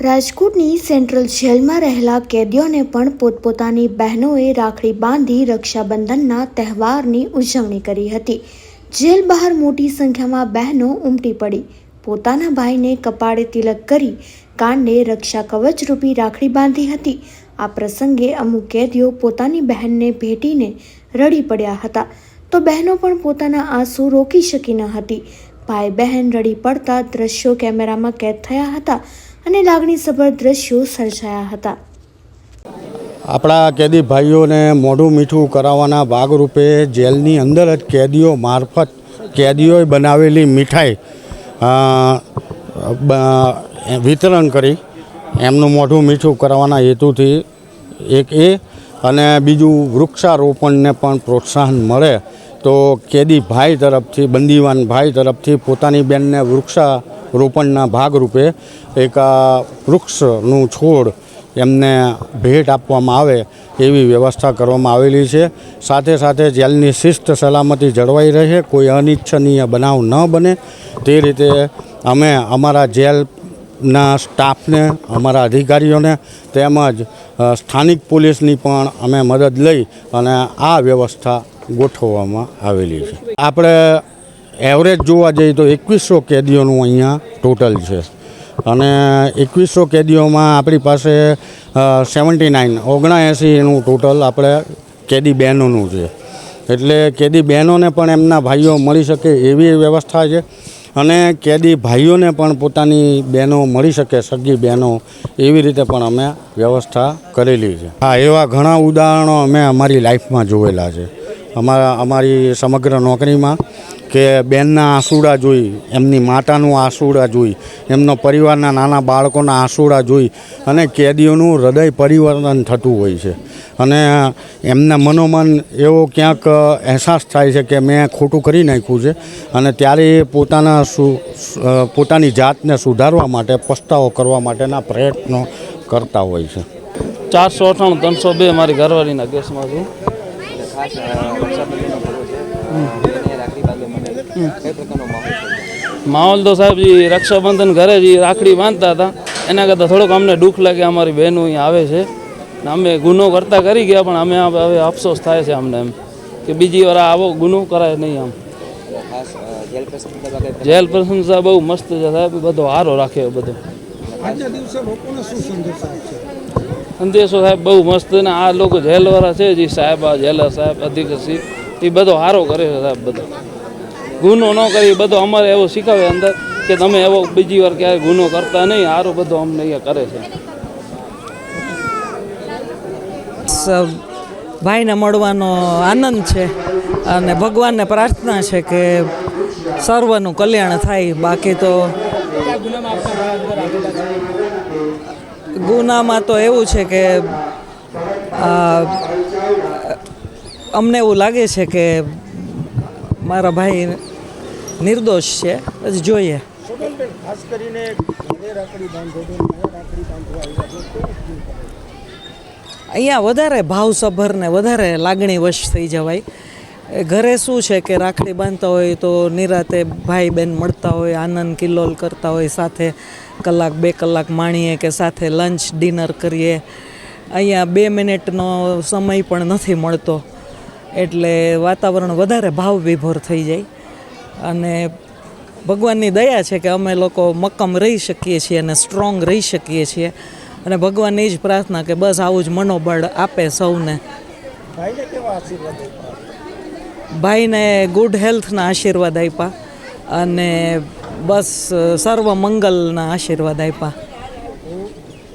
રાજકોટની સેન્ટ્રલ જેલમાં રહેલા કેદીઓને પણ પોતપોતાની બહેનોએ રાખડી બાંધી રક્ષાબંધનના તહેવારની ઉજવણી કરી હતી. જેલ બહાર મોટી સંખ્યામાં બહેનો ઉમટી પડી. પોતાના ભાઈને કપાળે તિલક કરી કાંડે રક્ષા કવચ રૂપી રાખડી બાંધી હતી. આ પ્રસંગે અમુક કેદીઓ પોતાની બહેનને ભેટીને રડી પડ્યા હતા. તો બહેનો પણ પોતાના આંસુ રોકી શકી ન હતી. ભાઈ બહેન રડી પડતા દ્રશ્યો કેમેરામાં કેદ થયા હતા. અને લાગણીસભર દ્રશ્યો સર્જાયા હતા. આપણા કેદી ભાઈઓને મોઢું મીઠું કરાવવાના ભાગરૂપે જેલની અંદર જ કેદીઓ મારફત કેદીઓએ બનાવેલી મીઠાઈ વિતરણ કરી એમનું મોઢું મીઠું કરાવવાના હેતુથી એક એ અને બીજું વૃક્ષારોપણને પણ પ્રોત્સાહન મળે તો કેદી ભાઈ તરફથી, બંદીવાન ભાઈ તરફથી પોતાની બેનને વૃક્ષારોપણના ભાગરૂપે એક વૃક્ષનું છોડ એમને ભેટ આપવામાં આવે એવી વ્યવસ્થા કરવામાં આવેલી છે. સાથે સાથે જેલની શિસ્ત સલામતી જળવાઈ રહે, કોઈ અનિચ્છનીય બનાવ ન બને. તે રીતે અમે અમારા જેલના સ્ટાફને, અમારા અધિકારીઓને તેમજ સ્થાનિક પોલીસની પણ અમે મદદ લઈ અને આ વ્યવસ્થા ગોઠવવામાં આવેલી છે. આપણે એવરેજ જોવા જઈએ તો એકવીસો કેદીઓનું અહીંયા ટોટલ છે. અને એકવીસો કેદીઓમાં આપણી પાસે સેવન્ટી નાઇન ઓગણએંસીનું ટોટલ આપણે કેદી બહેનોનું છે. એટલે કેદી બહેનોને પણ એમના ભાઈઓ મળી શકે એવી વ્યવસ્થા છે. અને કેદી ભાઈઓને પણ પોતાની બહેનો મળી શકે, સગી બહેનો એવી રીતે પણ અમે વ્યવસ્થા કરેલી છે. હા, એવા ઘણા ઉદાહરણો અમે અમારી લાઈફમાં જોયેલા છે. અમારા, અમારી સમગ્ર નોકરીમાં કે બેનના આંસુડા જોઈ, એમની માતાનું આંસુડા જોઈ, એમનો પરિવારના નાના બાળકોના આંસુડા જોઈ અને કેદીઓનું હૃદય પરિવર્તન થતું હોય છે. અને એમના મનોમન એવો ક્યાંક અહેસાસ થાય છે કે મેં ખોટું કરી નાખ્યું છે અને ત્યારે પોતાના સુ પોતાની જાતને સુધારવા માટે, પસ્તાવો કરવા માટેના પ્રયત્નો કરતા હોય છે. ચારસો અઠાણું, ત્રણસો બે મારી ઘરવાળીના કેસમાં છું. માહોલ તો સાહેબ જે રક્ષાબંધન ઘરે જ રાખડી બાંધતા હતા. એના કરતાં થોડોક અમને દુઃખ લાગે અમારી બહેનો અહીંયા આવે છે. ને અમે ગુનો કરતા કરી ગયા પણ અમે હવે અફસોસ થાય છે અમને એમ. કે બીજી વાર આવો ગુનો કરાય નહીં આમ. જેલ પ્રશંસા બહુ મસ્ત છે સાહેબ બધો હારો રાખે બધો. સંદેશો સાહેબ બહુ મસ્ત ને આ લોકો જેલવાળા છે જે સાહેબ આ જેલર સાહેબ અધિકારી એ બધો હારો કરે છે સાહેબ બધો. ગુનો ન કરી બધો અમારે એવો શીખવે અંદર કે તમે એવો બીજી વાર ક્યારેય ગુનો કરતા નહીં સારો બધો અમને અહીંયા કરે છે. ભાઈને મળવાનો આનંદ છે અને ભગવાનને પ્રાર્થના છે કે સર્વનું કલ્યાણ થાય. બાકી તો ગુનામાં તો એવું છે કે અમને એવું લાગે છે કે મારા ભાઈ નિર્દોષ છે. પછી જોઈએ. અહીંયા વધારે ભાવસભર ને વધારે લાગણી વશ થઈ જવાય. ઘરે શું છે કે રાખડી બાંધતા હોય તો નિરાતે ભાઈ બહેન મળતા હોય આનંદ કિલ્લોલ કરતા હોય સાથે કલાક બે કલાક માણીએ કે સાથે લંચ ડિનર કરીએ. અહીંયા બે મિનિટનો સમય પણ નથી મળતો. એટલે વાતાવરણ વધારે ભાવ વિભોર થઈ જાય. અને ભગવાનની દયા છે કે અમે લોકો મક્કમ રહી શકીએ છીએ અને સ્ટ્રોંગ રહી શકીએ છીએ. અને ભગવાનની જ પ્રાર્થના કે બસ આવું જ મનોબળ આપે સૌને. ભાઈને ગુડ હેલ્થના આશીર્વાદ આપ્યા. અને બસ સર્વ મંગલના આશીર્વાદ આપ્યા.